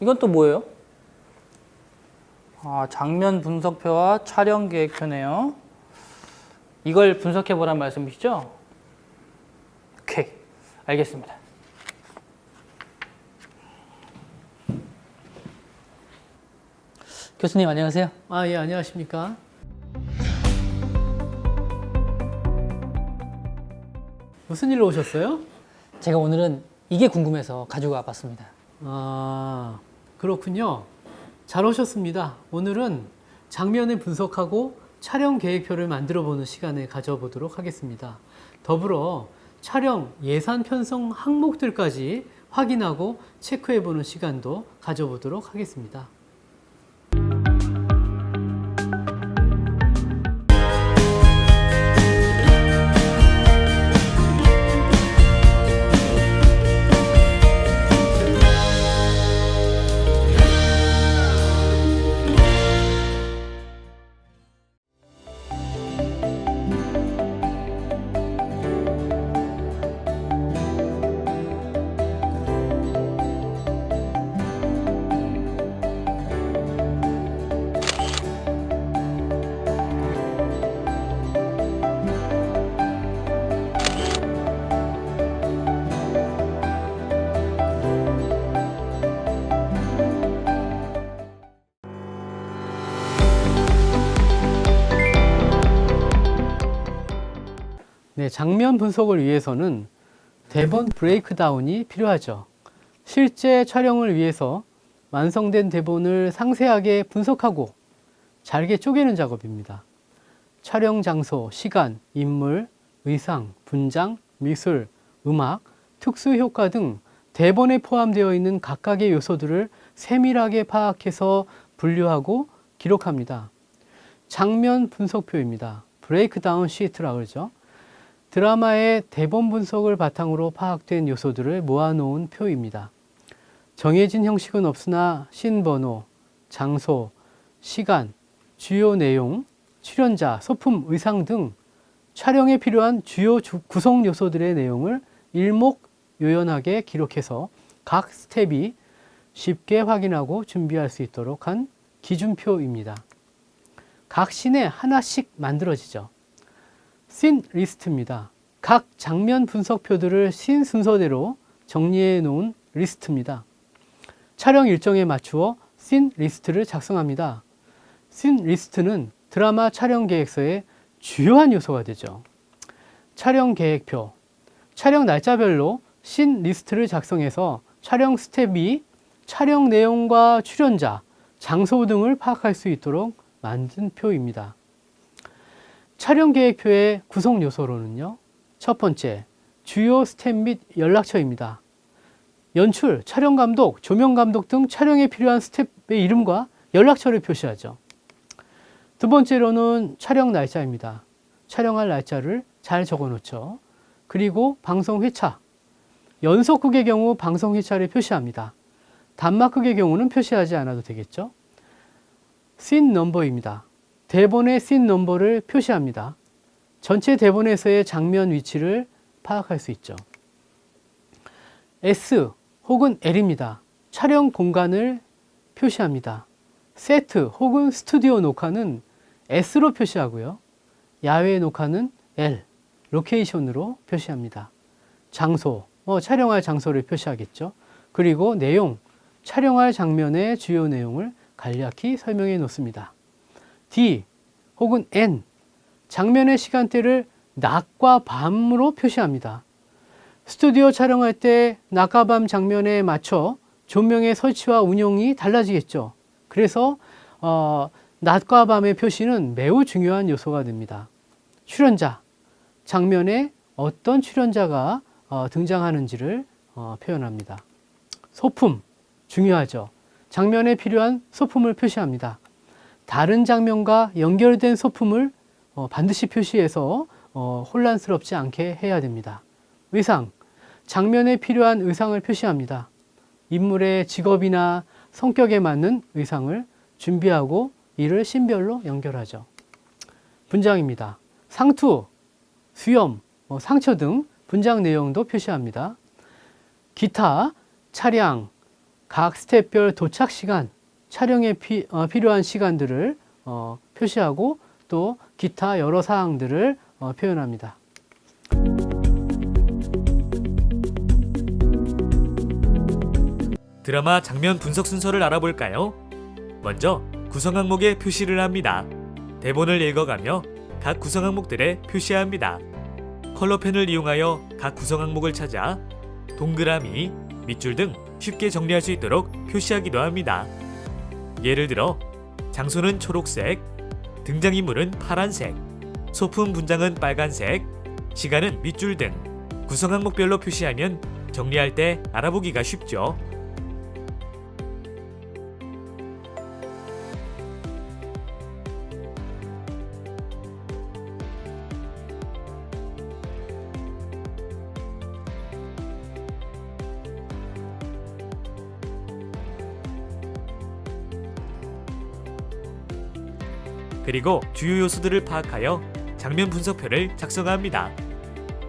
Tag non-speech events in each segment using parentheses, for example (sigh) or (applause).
이건 또 뭐예요? 아, 장면 분석표와 촬영 계획표네요. 이걸 분석해 보란 말씀이시죠? 오케이. 알겠습니다. 교수님 안녕하세요. 아, 예, 안녕하십니까. 무슨 일로 오셨어요? 제가 오늘은 이게 궁금해서 가지고 와봤습니다. 아, 그렇군요. 잘 오셨습니다. 오늘은 장면을 분석하고 촬영 계획표를 만들어 보는 시간을 가져보도록 하겠습니다. 더불어 촬영 예산 편성 항목들까지 확인하고 체크해 보는 시간도 가져보도록 하겠습니다. 장면 분석을 위해서는 대본 브레이크다운이 필요하죠. 실제 촬영을 위해서 완성된 대본을 상세하게 분석하고 잘게 쪼개는 작업입니다. 촬영 장소, 시간, 인물, 의상, 분장, 미술, 음악, 특수 효과 등 대본에 포함되어 있는 각각의 요소들을 세밀하게 파악해서 분류하고 기록합니다. 장면 분석표입니다. 브레이크다운 시트라고 그러죠. 드라마의 대본 분석을 바탕으로 파악된 요소들을 모아놓은 표입니다. 정해진 형식은 없으나 신 번호, 장소, 시간, 주요 내용, 출연자, 소품, 의상 등 촬영에 필요한 주요 주- 구성 요소들의 내용을 일목요연하게 기록해서 각 스텝이 쉽게 확인하고 준비할 수 있도록 한 기준표입니다. 각 씬에 하나씩 만들어지죠. 씬 리스트입니다. 각 장면 분석표들을 씬 순서대로 정리해 놓은 리스트입니다. 촬영 일정에 맞추어 씬 리스트를 작성합니다. 씬 리스트는 드라마 촬영 계획서의 주요한 요소가 되죠. 촬영 계획표. 촬영 날짜별로 씬 리스트를 작성해서 촬영 스텝이 촬영 내용과 출연자, 장소 등을 파악할 수 있도록 만든 표입니다. 촬영 계획표의 구성 요소로는요. 첫 번째, 주요 스텝 및 연락처입니다. 연출, 촬영 감독, 조명 감독 등 촬영에 필요한 스텝의 이름과 연락처를 표시하죠. 두 번째로는 촬영 날짜입니다. 촬영할 날짜를 잘 적어 놓죠. 그리고 방송 회차. 연속극의 경우 방송 회차를 표시합니다. 단막극의 경우는 표시하지 않아도 되겠죠. 씬 넘버입니다. 대본의 씬 넘버를 표시합니다. 전체 대본에서의 장면 위치를 파악할 수 있죠. S 혹은 L입니다. 촬영 공간을 표시합니다. 세트 혹은 스튜디오 녹화는 S로 표시하고요. 야외 녹화는 L, 로케이션으로 표시합니다. 장소, 뭐 촬영할 장소를 표시하겠죠. 그리고 내용, 촬영할 장면의 주요 내용을 간략히 설명해 놓습니다. D 혹은 N 장면의 시간대를 낮과 밤으로 표시합니다. 스튜디오 촬영할 때 낮과 밤 장면에 맞춰 조명의 설치와 운용이 달라지겠죠. 그래서 어, 낮과 밤의 표시는 매우 중요한 요소가 됩니다. 출연자 장면에 어떤 출연자가 어, 등장하는지를 어, 표현합니다. 소품 중요하죠. 장면에 필요한 소품을 표시합니다. 다른 장면과 연결된 소품을 어, 반드시 표시해서 어, 혼란스럽지 않게 해야 됩니다. 의상, 장면에 필요한 의상을 표시합니다. 인물의 직업이나 성격에 맞는 의상을 준비하고 이를 신별로 연결하죠. 분장입니다. 상투, 수염, 뭐 상처 등 분장 내용도 표시합니다. 기타, 차량, 각 스텝별 도착 시간, 촬영에 피, 어, 필요한 시간들을 어, 표시하고 또 기타 여러 사항들을 어, 표현합니다. 드라마 장면 분석 순서를 알아볼까요? 먼저 구성 항목에 표시를 합니다. 대본을 읽어가며 각 구성 항목들에 표시합니다. 컬러펜을 이용하여 각 구성 항목을 찾아 동그라미, 밑줄 등 쉽게 정리할 수 있도록 표시하기도 합니다. 예를 들어 장소는 초록색, 등장인물은 파란색, 소품 분장은 빨간색, 시간은 밑줄 등 구성 항목별로 표시하면 정리할 때 알아보기가 쉽죠. 그리고 주요 요소들을 파악하여 장면 분석표를 작성합니다.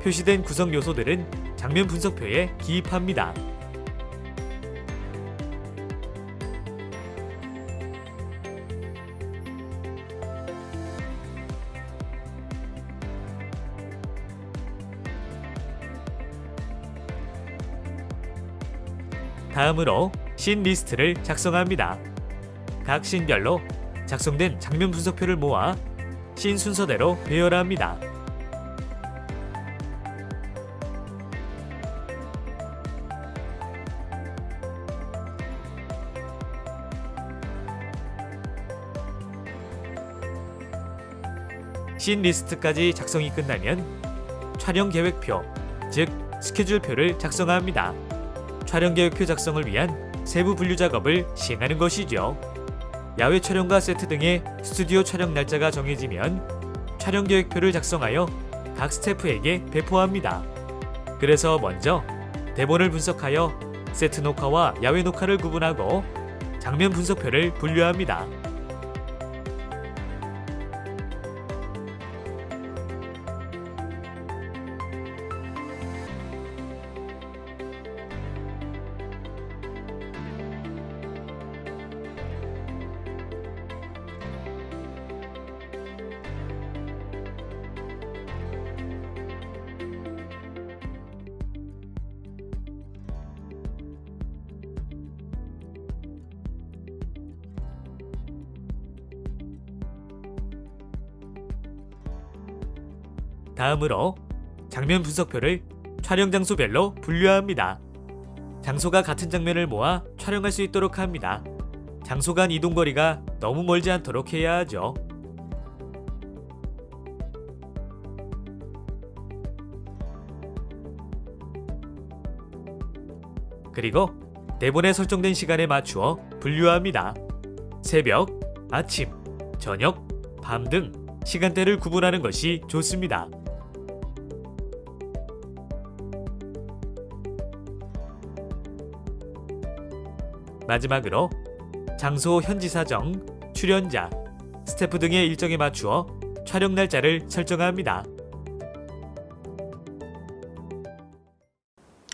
표시된 구성 요소들은 장면 분석표에 기입합니다. 다음으로 씬 리스트를 작성합니다. 각 씬별로 작성된 장면 분석표를 모아 씬 순서대로 배열합니다. 씬 리스트까지 작성이 끝나면 촬영 계획표, 즉 스케줄표를 작성합니다. 촬영 계획표 작성을 위한 세부 분류 작업을 시행하는 것이죠. 야외 촬영과 세트 등의 스튜디오 촬영 날짜가 정해지면 촬영 계획표를 작성하여 각 스태프에게 배포합니다. 그래서 먼저 대본을 분석하여 세트 녹화와 야외 녹화를 구분하고 장면 분석표를 분류합니다. 다음으로 장면 분석표를 촬영 장소별로 분류합니다. 장소가 같은 장면을 모아 촬영할 수 있도록 합니다. 장소 간 이동 거리가 너무 멀지 않도록 해야 하죠. 그리고 대본에 설정된 시간에 맞추어 분류합니다. 새벽, 아침, 저녁, 밤 등 시간대를 구분하는 것이 좋습니다. 마지막으로 장소 현지 사정, 출연자, 스태프 등의 일정에 맞추어 촬영 날짜를 설정합니다.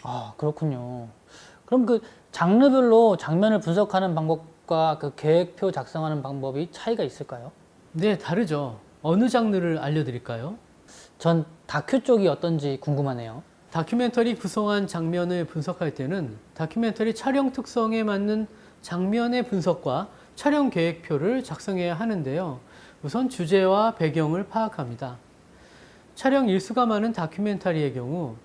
아, 그렇군요. 그럼 그 장르별로 장면을 분석하는 방법과 그 계획표 작성하는 방법이 차이가 있을까요? 네, 다르죠. 어느 장르를 알려드릴까요? 전 다큐 쪽이 어떤지 궁금하네요. 다큐멘터리 구성한 장면을 분석할 때는 다큐멘터리 촬영 특성에 맞는 장면의 분석과 촬영 계획표를 작성해야 하는데요. 우선 주제와 배경을 파악합니다. 촬영 일수가 많은 다큐멘터리의 경우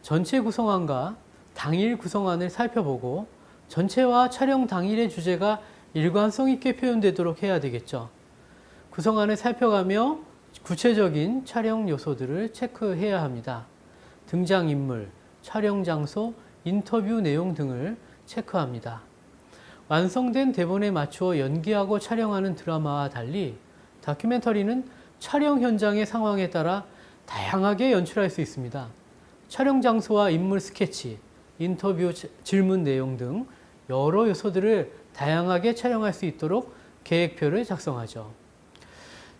전체 구성안과 당일 구성안을 살펴보고 전체와 촬영 당일의 주제가 일관성 있게 표현되도록 해야 되겠죠. 구성안을 살펴가며 구체적인 촬영 요소들을 체크해야 합니다. 등장인물, 촬영 장소, 인터뷰 내용 등을 체크합니다. 완성된 대본에 맞추어 연기하고 촬영하는 드라마와 달리 다큐멘터리는 촬영 현장의 상황에 따라 다양하게 연출할 수 있습니다. 촬영 장소와 인물 스케치, 인터뷰 지- 질문 내용 등 여러 요소들을 다양하게 촬영할 수 있도록 계획표를 작성하죠.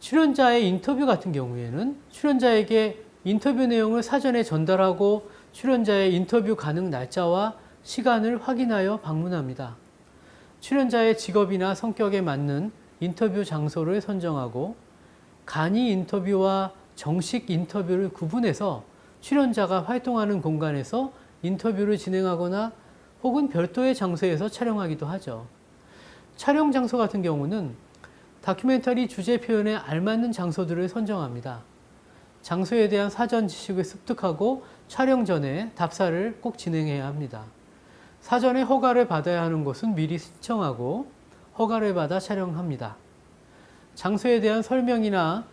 출연자의 인터뷰 같은 경우에는 출연자에게 인터뷰 내용을 사전에 전달하고 출연자의 인터뷰 가능 날짜와 시간을 확인하여 방문합니다. 출연자의 직업이나 성격에 맞는 인터뷰 장소를 선정하고 간이 인터뷰와 정식 인터뷰를 구분해서 출연자가 활동하는 공간에서 인터뷰를 진행하거나 혹은 별도의 장소에서 촬영하기도 하죠. 촬영 장소 같은 경우는 다큐멘터리 주제 표현에 알맞는 장소들을 선정합니다. 장소에 대한 사전 지식을 습득하고 촬영 전에 답사를 꼭 진행해야 합니다. 사전에 허가를 받아야 하는 곳은 미리 신청하고 허가를 받아 촬영합니다. 장소에 대한 설명이나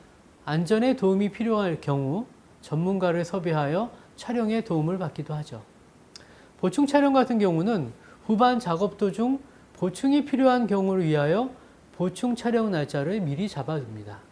안전에 도움이 필요할 경우 전문가를 섭외하여 촬영에 도움을 받기도 하죠. 보충 촬영 같은 경우는 후반 작업 도중 보충이 필요한 경우를 위하여 보충 촬영 날짜를 미리 잡아둡니다.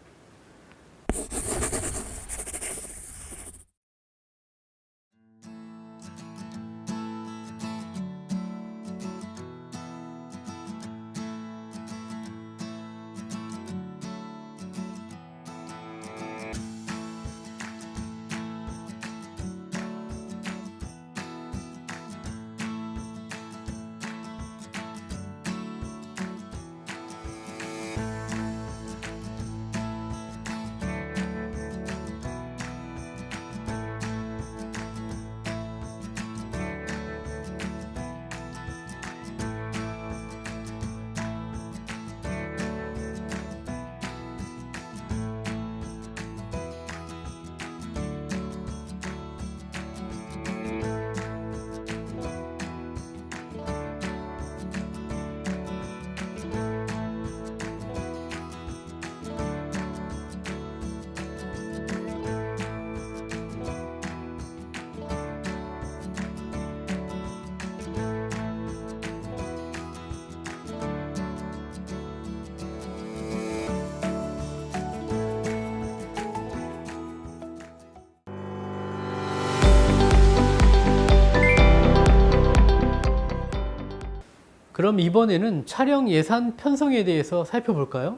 그럼 이번에는 촬영 예산 편성에 대해서 살펴볼까요?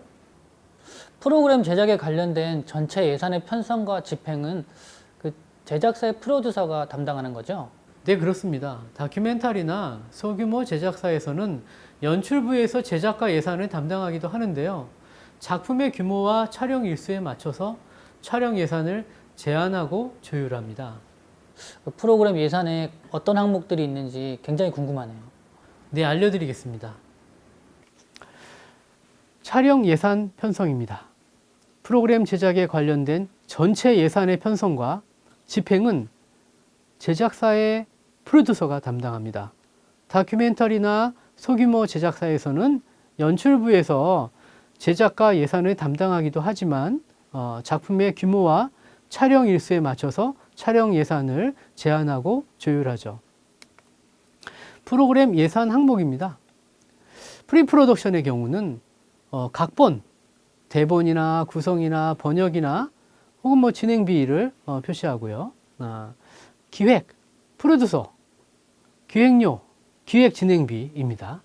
프로그램 제작에 관련된 전체 예산의 편성과 집행은 그 제작사의 프로듀서가 담당하는 거죠. 네, 그렇습니다. 다큐멘터리나 소규모 제작사에서는 연출부에서 제작과 예산을 담당하기도 하는데요. 작품의 규모와 촬영 일수에 맞춰서 촬영 예산을 제한하고 조율합니다. 그 프로그램 예산에 어떤 항목들이 있는지 굉장히 궁금하네요. 네, 알려드리겠습니다. 촬영 예산 편성입니다. 프로그램 제작에 관련된 전체 예산의 편성과 집행은 제작사의 프로듀서가 담당합니다. 다큐멘터리나 소규모 제작사에서는 연출부에서 제작과 예산을 담당하기도 하지만 어, 작품의 규모와 촬영 일수에 맞춰서 촬영 예산을 제한하고 조율하죠. 프로그램 예산 항목입니다. 프리프로덕션의 경우는 어, 각본, 대본이나 구성이나 번역이나 혹은 뭐 진행비를 어, 표시하고요. 아, 기획, 프로듀서, 기획료, 기획 진행비입니다.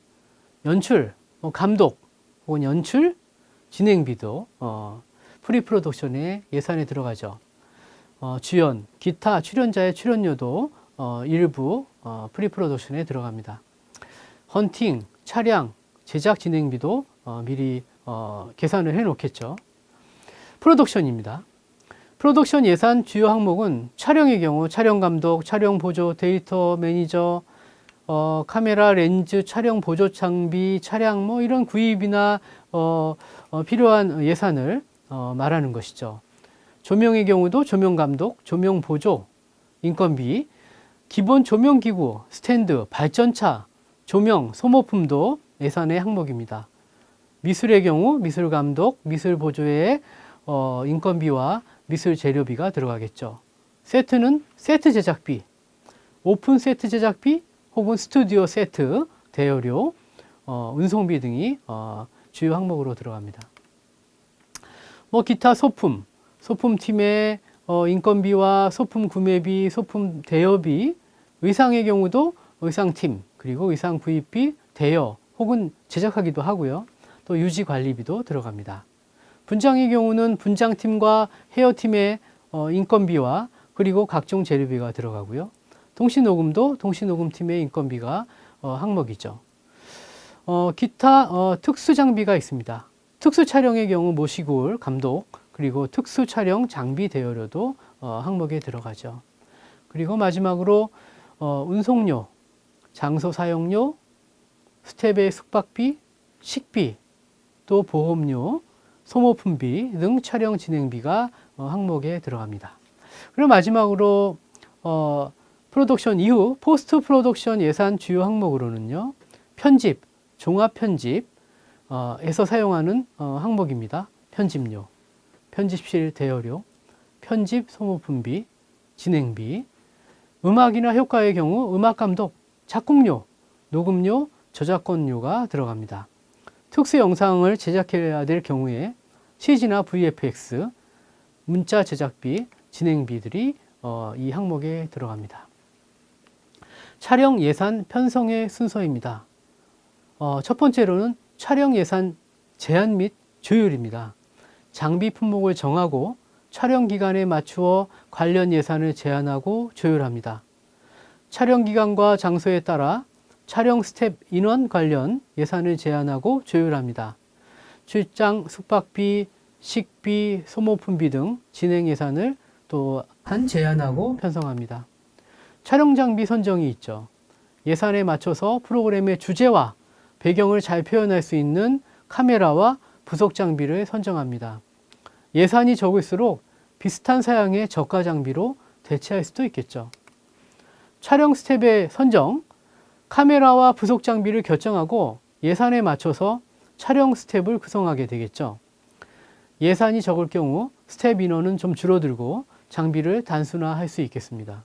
연출, 뭐 감독 혹은 연출, 진행비도 어, 프리프로덕션의 예산에 들어가죠. 어, 주연, 기타 출연자의 출연료도 어, 일부 어, 프리프로덕션에 들어갑니다. 헌팅, 차량, 제작 진행비도 어, 미리 어, 계산을 해 놓겠죠. 프로덕션입니다. 프로덕션 예산 주요 항목은 촬영의 경우 촬영 감독, 촬영 보조, 데이터 매니저, 어, 카메라, 렌즈, 촬영 보조 장비, 차량 뭐 이런 구입이나 어, 어, 필요한 예산을 어, 말하는 것이죠. 조명의 경우도 조명 감독, 조명 보조, 인건비, 기본 조명 기구, 스탠드, 발전차, 조명, 소모품도 예산의 항목입니다. 미술의 경우 미술 감독, 미술 보조의 어, 인건비와 미술 재료비가 들어가겠죠. 세트는 세트 제작비, 오픈 세트 제작비 혹은 스튜디오 세트, 대여료, 어, 운송비 등이 어, 주요 항목으로 들어갑니다. 뭐 기타 소품, 소품팀의 어, 인건비와 소품 구매비, 소품 대여비, 의상의 경우도 의상팀, 그리고 의상 구입비, 대여 혹은 제작하기도 하고요. 또 유지 관리비도 들어갑니다. 분장의 경우는 분장팀과 헤어팀의 어, 인건비와 그리고 각종 재료비가 들어가고요. 동시녹음도 동시녹음팀의 인건비가 어, 항목이죠. 어, 기타 어, 특수 장비가 있습니다. 특수 촬영의 경우 모시골, 감독, 그리고 특수 촬영 장비 대여료도 어, 항목에 들어가죠. 그리고 마지막으로 어, 운송료, 장소 사용료, 스텝의 숙박비, 식비, 또 보험료, 소모품비 등 촬영 진행비가 어, 항목에 들어갑니다. 그리고 마지막으로 어, 프로덕션 이후 포스트 프로덕션 예산 주요 항목으로는요. 편집, 종합 편집, 어, 에서 사용하는 어, 항목입니다. 편집료, 편집실 대여료, 편집 소모품비, 진행비, 음악이나 효과의 경우 음악 감독, 작곡료, 녹음료, 저작권료가 들어갑니다. 특수 영상을 제작해야 될 경우에 CG나 VFX, 문자 제작비, 진행비들이 어, 이 항목에 들어갑니다. 촬영 예산 편성의 순서입니다. 어, 첫 번째로는 촬영 예산 제한 및 조율입니다. 장비 품목을 정하고 촬영 기간에 맞추어 관련 예산을 제한하고 조율합니다. 촬영 기간과 장소에 따라 촬영 스텝 인원 관련 예산을 제한하고 조율합니다. 출장, 숙박비, 식비, 소모품비 등 진행 예산을 또한 제한하고 편성합니다. 촬영 장비 선정이 있죠. 예산에 맞춰서 프로그램의 주제와 배경을 잘 표현할 수 있는 카메라와 부속 장비를 선정합니다. 예산이 적을수록 비슷한 사양의 저가 장비로 대체할 수도 있겠죠. 촬영 스텝의 선정, 카메라와 부속 장비를 결정하고 예산에 맞춰서 촬영 스텝을 구성하게 되겠죠. 예산이 적을 경우 스텝 인원은 좀 줄어들고 장비를 단순화할 수 있겠습니다.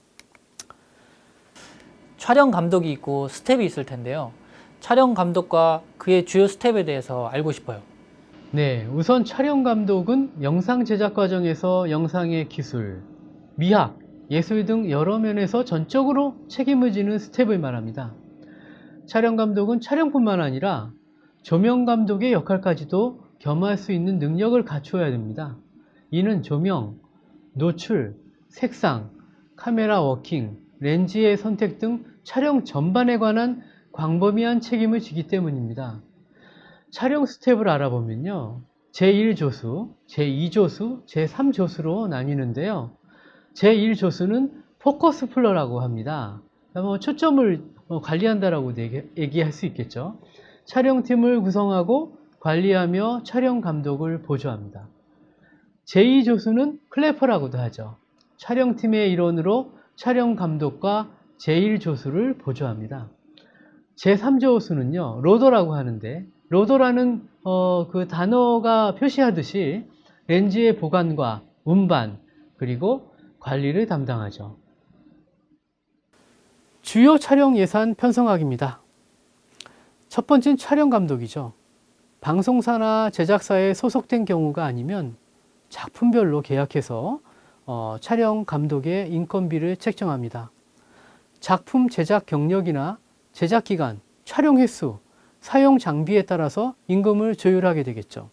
촬영 감독이 있고 스텝이 있을 텐데요. 촬영 감독과 그의 주요 스텝에 대해서 알고 싶어요. 네, 우선 촬영 감독은 영상 제작 과정에서 영상의 기술, 미학, 예술 등 여러 면에서 전적으로 책임을 지는 스텝을 말합니다. 촬영 감독은 촬영뿐만 아니라 조명 감독의 역할까지도 겸할 수 있는 능력을 갖추어야 됩니다. 이는 조명, 노출, 색상, 카메라 워킹, 렌즈의 선택 등 촬영 전반에 관한 광범위한 책임을 지기 때문입니다. 촬영 스텝을 알아보면요. 제1조수, 제2조수, 제3조수로 나뉘는데요. 제1조수는 포커스 플러라고 합니다. 뭐 초점을 어, 관리한다라고 얘기- 얘기할 수 있겠죠. 촬영팀을 구성하고 관리하며 촬영 감독을 보조합니다. 제2조수는 클래퍼라고도 하죠. 촬영팀의 일원으로 촬영 감독과 제1조수를 보조합니다. 제3조수는요, 로더라고 하는데, 로더라는 어, 그 단어가 표시하듯이 렌즈의 보관과 운반, 그리고 관리를 담당하죠. 주요 촬영 예산 편성학입니다. 첫 번째는 촬영 감독이죠. 방송사나 제작사에 소속된 경우가 아니면 작품별로 계약해서 어, 촬영 감독의 인건비를 책정합니다. 작품 제작 경력이나 제작 기간, 촬영 횟수, 사용 장비에 따라서 임금을 조율하게 되겠죠.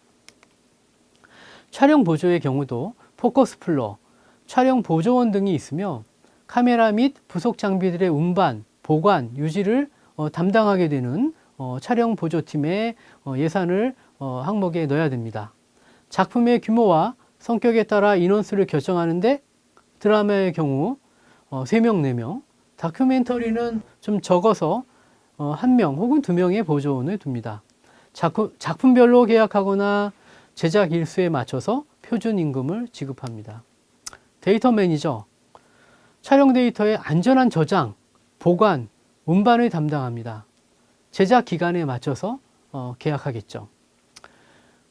촬영 보조의 경우도 포커스 플러, 촬영 보조원 등이 있으며 카메라 및 부속 장비들의 운반, 보관, 유지를 어, 담당하게 되는 어, 촬영 보조팀의 어, 예산을 어, 항목에 넣어야 됩니다. 작품의 규모와 성격에 따라 인원수를 결정하는데 드라마의 경우 어, 3명, 4명, 다큐멘터리는 좀 적어서 어, 1명 혹은 2명의 보조원을 둡니다. 작품, 작품 별로 계약하거나 제작 일수에 맞춰서 표준 임금을 지급합니다. 데이터 매니저, 촬영 데이터의 안전한 저장, 보관, 운반을 담당합니다. 제작 기간에 맞춰서 어, 계약하겠죠.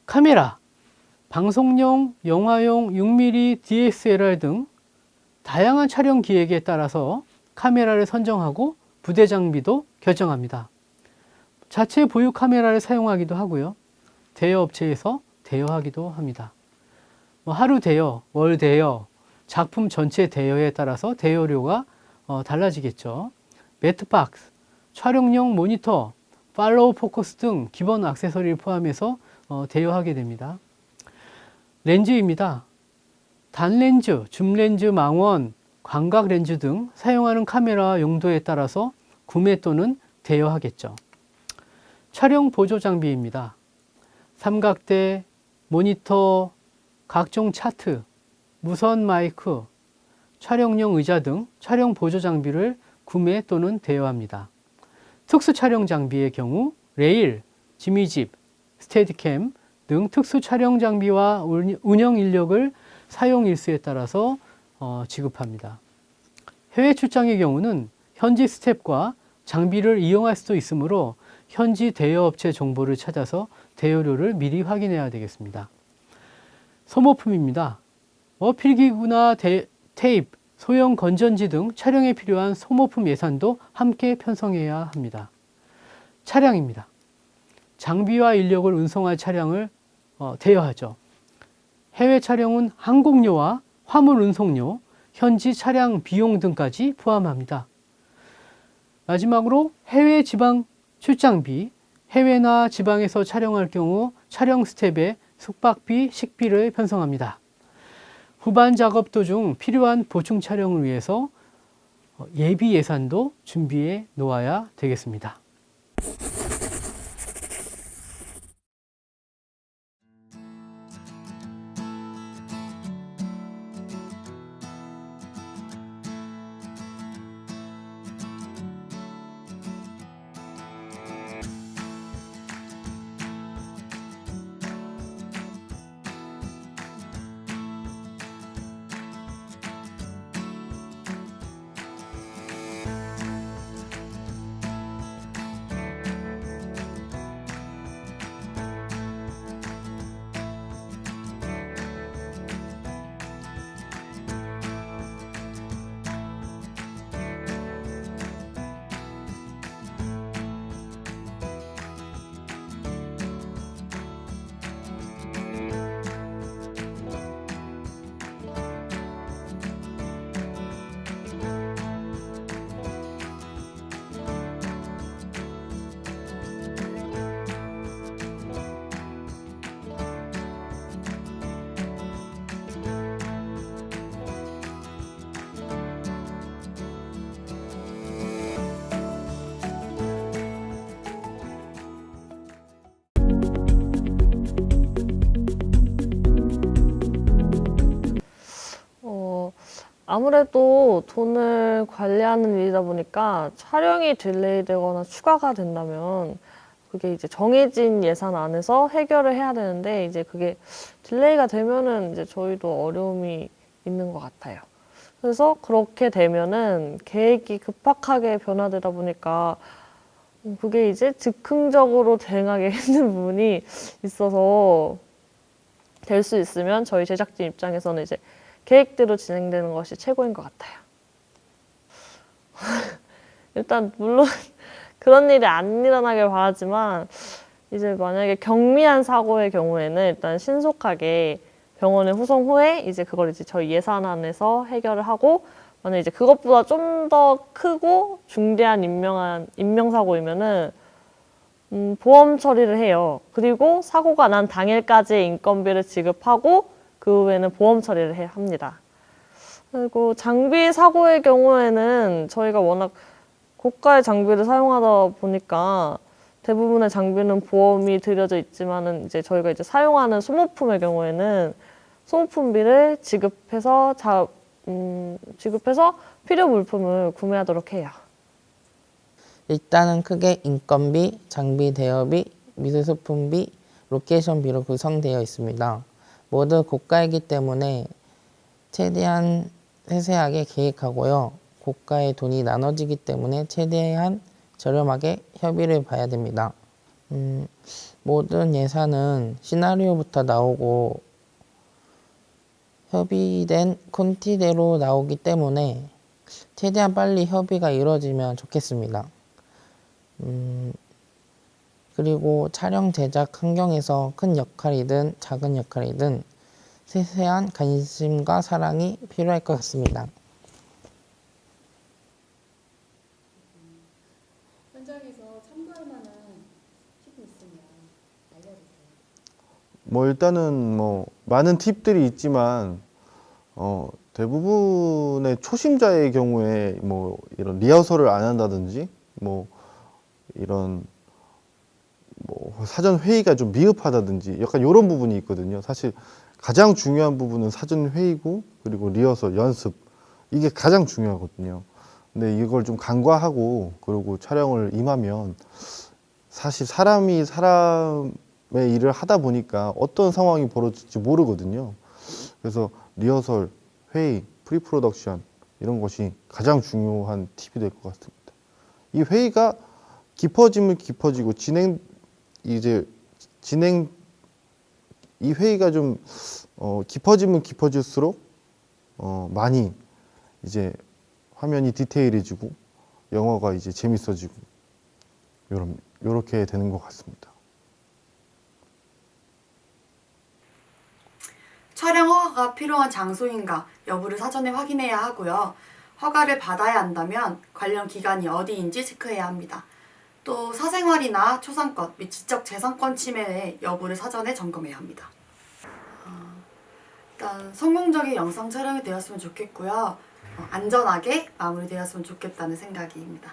카메라, 방송용, 영화용, 6mm, DSLR 등 다양한 촬영 기획에 따라서 카메라를 선정하고 부대 장비도 결정합니다. 자체 보유 카메라를 사용하기도 하고요. 대여 업체에서 대여하기도 합니다. 뭐 하루 대여, 월 대여, 작품 전체 대여에 따라서 대여료가 어, 달라지겠죠. 매트박스, 촬영용 모니터, 팔로우 포커스 등 기본 액세서리를 포함해서 어, 대여하게 됩니다. 렌즈입니다. 단렌즈, 줌렌즈, 망원, 광각 렌즈 등 사용하는 카메라 용도에 따라서 구매 또는 대여하겠죠. 촬영 보조 장비입니다. 삼각대, 모니터, 각종 차트, 무선 마이크, 촬영용 의자 등 촬영 보조 장비를 구매 또는 대여합니다. 특수 촬영 장비의 경우 레일, 지미집, 스테디캠 등 특수 촬영 장비와 운- 운영 인력을 사용 일수에 따라서 어, 지급합니다. 해외 출장의 경우는 현지 스텝과 장비를 이용할 수도 있으므로 현지 대여업체 정보를 찾아서 대여료를 미리 확인해야 되겠습니다. 소모품입니다. 어, 필기구나 대- 테이프, 소형 건전지 등 촬영에 필요한 소모품 예산도 함께 편성해야 합니다. 차량입니다. 장비와 인력을 운송할 차량을 어, 대여하죠. 해외 촬영은 항공료와 화물 운송료, 현지 차량 비용 등까지 포함합니다. 마지막으로 해외 지방 출장비, 해외나 지방에서 촬영할 경우 촬영 스텝에 숙박비, 식비를 편성합니다. 후반 작업 도중 필요한 보충 촬영을 위해서 어, 예비 예산도 준비해 놓아야 되겠습니다. 아무래도 돈을 관리하는 일이다 보니까 촬영이 딜레이 되거나 추가가 된다면 그게 이제 정해진 예산 안에서 해결을 해야 되는데 이제 그게 딜레이가 되면은 이제 저희도 어려움이 있는 것 같아요. 그래서 그렇게 되면은 계획이 급박하게 변화되다 보니까 음, 그게 이제 즉흥적으로 대응하기 힘든 (laughs) 부분이 있어서 될 수 있으면 저희 제작진 입장에서는 이제 계획대로 진행되는 것이 최고인 것 같아요. (laughs) 일단 물론 (laughs) 그런 일이 안 일어나길 바라지만 이제 만약에 경미한 사고의 경우에는 일단 신속하게 병원에 후송 후에 이제 그걸 이제 저희 예산 안에서 해결을 하고 만약 이제 그것보다 좀 더 크고 중대한 인명한 인명 사고이면은 음, 보험 처리를 해요. 그리고 사고가 난 당일까지 인건비를 지급하고 그 후에는 보험 처리를 해 합니다. 그리고 장비 사고의 경우에는 저희가 워낙 고가의 장비를 사용하다 보니까 대부분의 장비는 보험이 들여져 있지만은 이제 저희가 이제 사용하는 소모품의 경우에는 소모품비를 지급해서 자, 음, 지급해서 필요 물품을 구매하도록 해요. 일단은 크게 인건비, 장비 대여비, 미술소품비, 로케이션비로 구성되어 있습니다. 모두 고가이기 때문에 최대한 세세하게 계획하고요. 고가의 돈이 나눠지기 때문에 최대한 저렴하게 협의를 봐야 됩니다. 음, 모든 예산은 시나리오부터 나오고 협의된 콘티대로 나오기 때문에 최대한 빨리 협의가 이루어지면 좋겠습니다. 음, 그리고 촬영 제작 환경에서 큰 역할이든 작은 역할이든 세세한 관심과 사랑이 필요할 것 같습니다. 뭐 일단은 뭐 많은 팁들이 있지만 어 대부분의 초심자의 경우에 뭐 이런 리허설을 안 한다든지 뭐 이런 뭐 사전 회의가 좀 미흡하다든지 약간 이런 부분이 있거든요. 사실 가장 중요한 부분은 사전 회의고 그리고 리허설 연습 이게 가장 중요하거든요. 근데 이걸 좀 간과하고 그리고 촬영을 임하면 사실 사람이 사람의 일을 하다 보니까 어떤 상황이 벌어질지 모르거든요. 그래서 리허설, 회의, 프리프로덕션 이런 것이 가장 중요한 팁이 될 것 같습니다. 이 회의가 깊어지면 깊어지고 진행 이제 진행 이 회의가 좀 어, 깊어지면 깊어질수록 어, 많이 이제 화면이 디테일해지고 영화가 이제 재밌어지고 요런 요렇게 되는 것 같습니다. 촬영 허가가 필요한 장소인가 여부를 사전에 확인해야 하고요. 허가를 받아야 한다면 관련 기관이 어디인지 체크해야 합니다. 또 사생활이나 초상권 및 지적 재산권 침해 여부를 사전에 점검해야 합니다. 어, 일단 성공적인 영상 촬영이 되었으면 좋겠고요. 어, 안전하게 마무리되었으면 좋겠다는 생각입니다.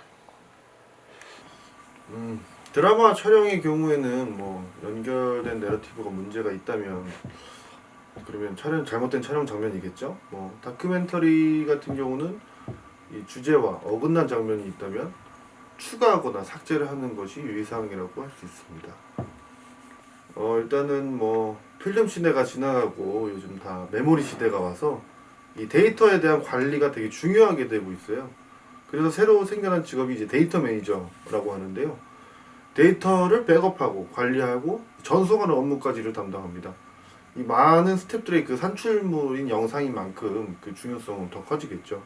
음, 드라마 촬영의 경우에는 뭐 연결된 내러티브가 문제가 있다면 그러면 촬영 잘못된 촬영 장면이겠죠. 뭐 다큐멘터리 같은 경우는 이 주제와 어긋난 장면이 있다면 추가하거나 삭제를 하는 것이 유의사항이라고 할 수 있습니다. 어 일단은 뭐 필름 시대가 지나가고 요즘 다 메모리 시대가 와서 이 데이터에 대한 관리가 되게 중요하게 되고 있어요. 그래서 새로 생겨난 직업이 이제 데이터 매니저라고 하는데요. 데이터를 백업하고 관리하고 전송하는 업무까지를 담당합니다. 이 많은 스탭들의 그 산출물인 영상인 만큼 그 중요성은 더 커지겠죠.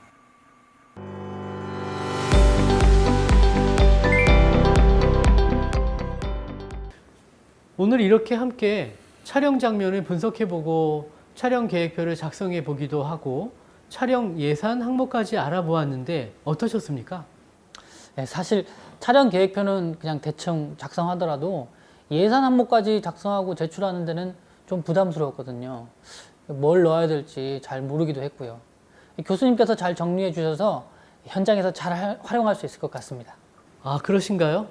오늘 이렇게 함께 촬영 장면을 분석해보고 촬영 계획표를 작성해 보기도 하고 촬영 예산 항목까지 알아보았는데 어떠셨습니까? 네, 사실 촬영 계획표는 그냥 대충 작성하더라도 예산 항목까지 작성하고 제출하는 데는 좀 부담스러웠거든요. 뭘 넣어야 될지 잘 모르기도 했고요. 교수님께서 잘 정리해 주셔서 현장에서 잘 할- 활용할 수 있을 것 같습니다. 아, 그러신가요?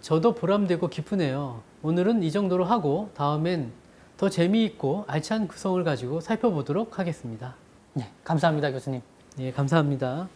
저도 보람되고 기쁘네요. 오늘은 이 정도로 하고 다음엔 더 재미있고 알찬 구성을 가지고 살펴보도록 하겠습니다. 네, 감사합니다, 교수님. 예, 감사합니다.